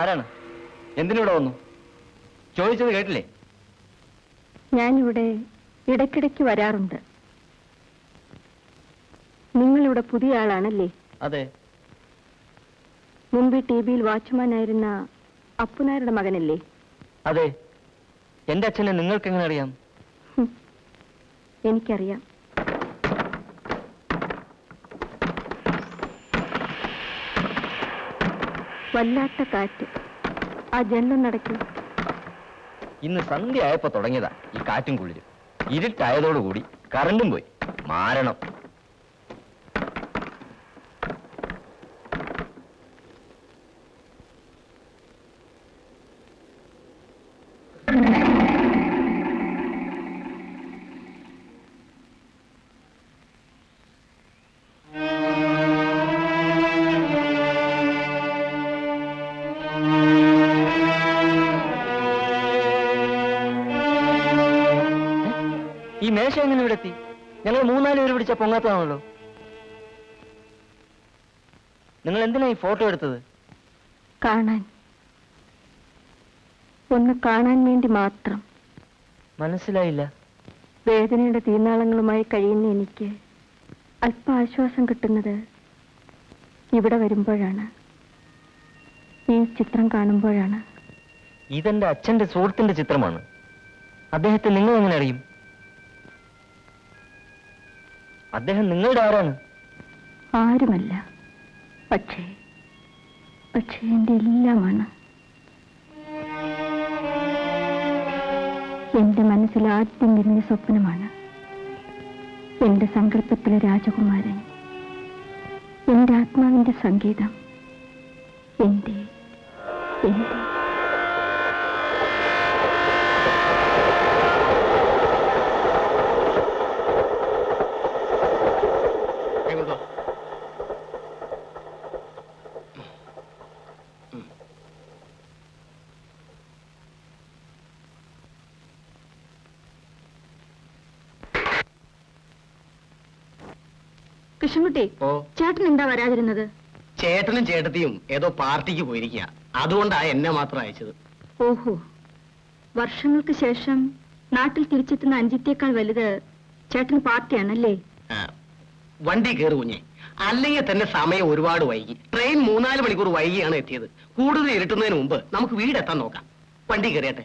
ആരാണ്? എന്തിനിവിടെ വന്നു? ചോദിച്ചത് കേട്ടില്ലേ? ഞാനിവിടെ ഇടയ്ക്കിടയ്ക്ക് വരാറുണ്ട്. നിങ്ങളിവിടെ പുതിയ ആളാണല്ലേ? അതെ. മുമ്പ് ടി വിയിൽ വാച്ച്മാനായിരുന്ന അപ്പുനാരുടെ മകനല്ലേ? അതെ. എന്റെ അച്ഛനെ നിങ്ങൾക്ക് എങ്ങനെ അറിയാം എനിക്കറിയാം. വല്ലാത്ത കാറ്റ്. ആ ജനലം നടക്കും ഇന്ന് സന്ധ്യ ആയപ്പോ തുടങ്ങിയതാ ഈ കാറ്റും കുളിരും. ഇരുട്ടായതോടുകൂടി കറണ്ടും പോയി. മാരണം ഈ മേശ എങ്ങനെ ഇവിടെ എത്തി? ഞങ്ങൾ മൂന്നാൽ പേര് പിടിച്ച പൊങ്ങാത്തതാണല്ലോ. നിങ്ങൾ എന്തിനാ ഈ ഫോട്ടോ എടുത്തത്? കാണാൻ. ഒന്ന് കാണാൻ വേണ്ടി മാത്രം. മനസ്സിലായില്ല. വേദനയുടെ തീനാളങ്ങളുമായി കഴിയുന്ന എനിക്ക് അല്പ ആശ്വാസം കിട്ടുന്നത് ഇവിടെ വരുമ്പോഴാണ്. ഈ ചിത്രം കാണുമ്പോഴാണ്. ഇതെന്റെ അച്ഛന്റെ സുഹൃത്തിന്റെ ചിത്രമാണ്. അദ്ദേഹത്തെ നിങ്ങൾ എങ്ങനെ അറിയും? അദ്ദേഹം നിങ്ങളുടെ ആരാണ്? ആരുമല്ല. പക്ഷേ പക്ഷേ എന്റെ എല്ലാമാണ്. എന്റെ മനസ്സിൽ ആദ്യം വരുന്ന സ്വപ്നമാണ്. എന്റെ സങ്കല്പത്തിലെ രാജകുമാരൻ. എന്റെ ആത്മാവിന്റെ സംഗീതം എന്റെ എന്റെ കൃഷ്ണൻകുട്ടി ചേട്ടൻ എന്താ വരാതിരുന്നത്? ചേട്ടനും ചേട്ടത്തിയും ഏതോ പാർട്ടിക്ക് പോയിരിക്കുക അതുകൊണ്ടാ എന്നെ മാത്രം അയച്ചത്. ഓഹോ. വർഷങ്ങൾക്ക് ശേഷം നാട്ടിൽ തിരിച്ചെത്തുന്ന അഞ്ചിത്തേക്കാൾ വലുത് ചേട്ടൻ പാർട്ടിയാണല്ലേ? വണ്ടി കയറി കുഞ്ഞെ. അല്ലെങ്കിൽ തന്നെ സമയം ഒരുപാട് വൈകി. ട്രെയിൻ മൂന്നാൽ മണിക്കൂർ വൈകിയാണ് എത്തിയത്. കൂടുതൽ ഇരുട്ടുന്നതിന് മുമ്പ് നമുക്ക് വീടെത്താൻ നോക്കാം. വണ്ടി കയറിയട്ടെ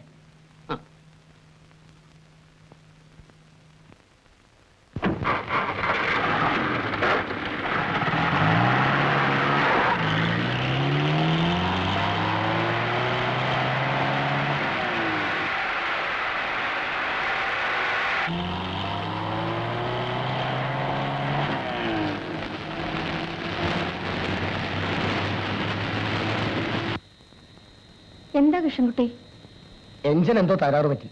എന്താ കൃഷ്ണൻകുട്ടി? എഞ്ചിൻ എന്തോ തകരാറ് പറ്റി.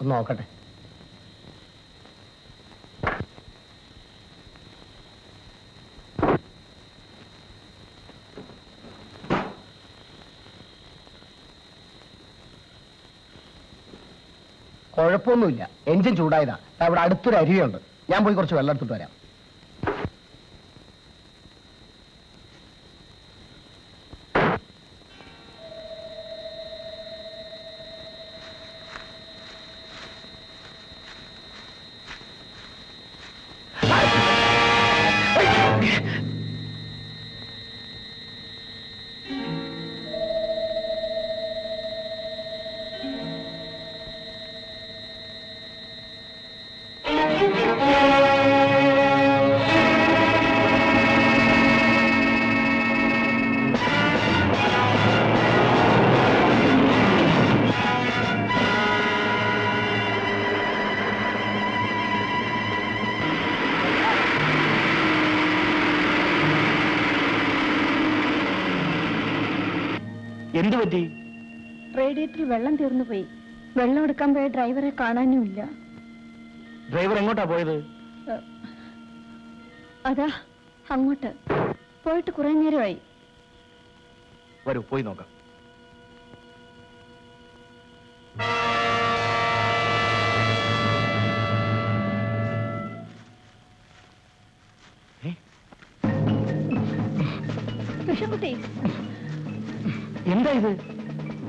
ഒന്ന് നോക്കട്ടെ. കുഴപ്പമൊന്നുമില്ല. എഞ്ചിൻ ചൂടായതാ. അവിടെ അടുത്തൊരു അരുവിയുണ്ട്. ഞാൻ പോയി കുറച്ച് വെള്ളം എടുത്തിട്ട് വരാം. എന്തു പറ്റി? റേഡിയേറ്ററിൽ വെള്ളം തീർന്നു പോയി. വെള്ളം എടുക്കാൻ പോയ ഡ്രൈവറെ കാണാനുമില്ല ഡ്രൈവർ എങ്ങോട്ടാ പോയത്? അതാ അങ്ങോട്ട്. പോയിട്ട് കുറെ നേരമായി. വരൂ പോയി നോക്കാം. കൃഷ്ണൻകുട്ടി എന്താ ഇത്?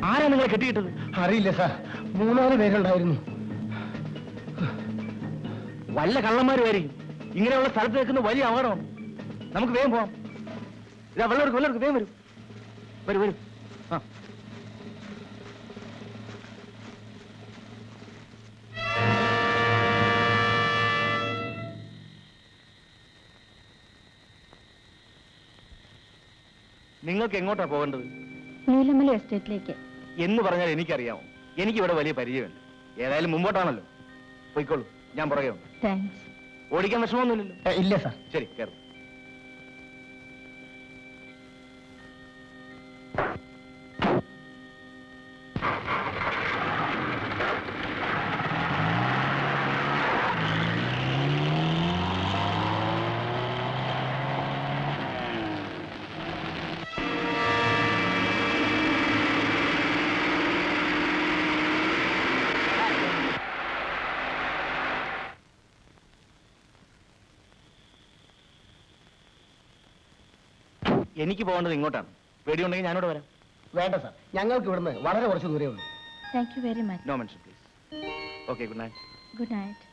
ആരാ നിങ്ങളെ കെട്ടിയിട്ടത്? അറിയില്ല സാർ. മൂന്നാൽ പേരുണ്ടായിരുന്നു. വല്ല കള്ളന്മാരുമായിരിക്കും. ഇങ്ങനെയുള്ള സ്ഥലത്ത് നിൽക്കുന്ന വലിയ അപകടമാണ് നമുക്ക് വേഗം പോവാം. ഇതാ വെള്ളം എടുക്കും വെള്ളം എടുക്കും വേഗം വരും. വരും വരും. ആ. നിങ്ങൾക്ക് എങ്ങോട്ടാ പോകേണ്ടത്? നീലമല എസ്റ്റേറ്റിലേക്ക്. എന്ന് പറഞ്ഞാൽ എനിക്കറിയാമോ എനിക്ക് ഇവിടെ വലിയ പരിചയമുണ്ട്. ഏതായാലും മുമ്പോട്ടാണല്ലോ. പോയിക്കോളൂ. ഞാൻ പുറകെ ഉണ്ട് താങ്ക്സ് ഓടിക്കാൻ വിഷമമൊന്നുമില്ലല്ലോ. ഇല്ല സാർ. ശരി കയറും. എനിക്ക് പോകേണ്ടത് ഇങ്ങോട്ടാണ്. പേടിയുണ്ടെങ്കിൽ ഞാനോട് വരാം. വേണ്ട സാർ. ഞങ്ങൾക്ക് ഇവിടുന്ന് വളരെ കുറച്ച് ദൂരേ ഉള്ളൂ. Thank you very much no mention please okay good night good night